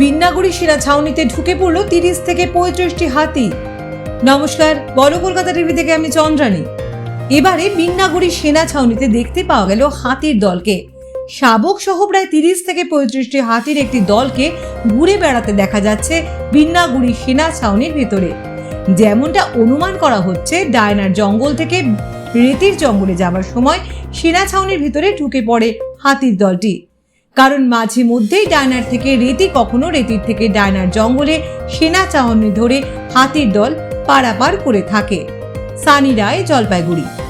বিন্নাগুড়ি সেনা ছাউনিতে ঢুকে পড়ল তিরিশ থেকে পঁয়ত্রিশটি হাতি। নমস্কার বড় কলকাতা টিভি থেকে আমি চন্দ্রানী। এবারে বিন্নাগুড়ি সেনা ছাউনিতে দেখতে পাওয়া গেল হাতির দলকে। শাবক সহ প্রায় তিরিশ থেকে পঁয়ত্রিশটি হাতির একটি দলকে ঘুরে বেড়াতে দেখা যাচ্ছে বিন্নাগুড়ি সেনা ছাউনির ভেতরে। যেমনটা অনুমান করা হচ্ছে, ডায়নার জঙ্গল থেকে রেতির জঙ্গলে যাওয়ার সময় সেনা ছাউনির ভিতরে ঢুকে পড়ে হাতির দলটি। কারণ মাঝে মধ্যেই ডায়নার থেকে রেতি, কখনো রেতির থেকে ডায়নার জঙ্গলে সেনা চাহনি ধরে হাতির দল পারাপার করে থাকে। সানি রায়, জলপাইগুড়ি।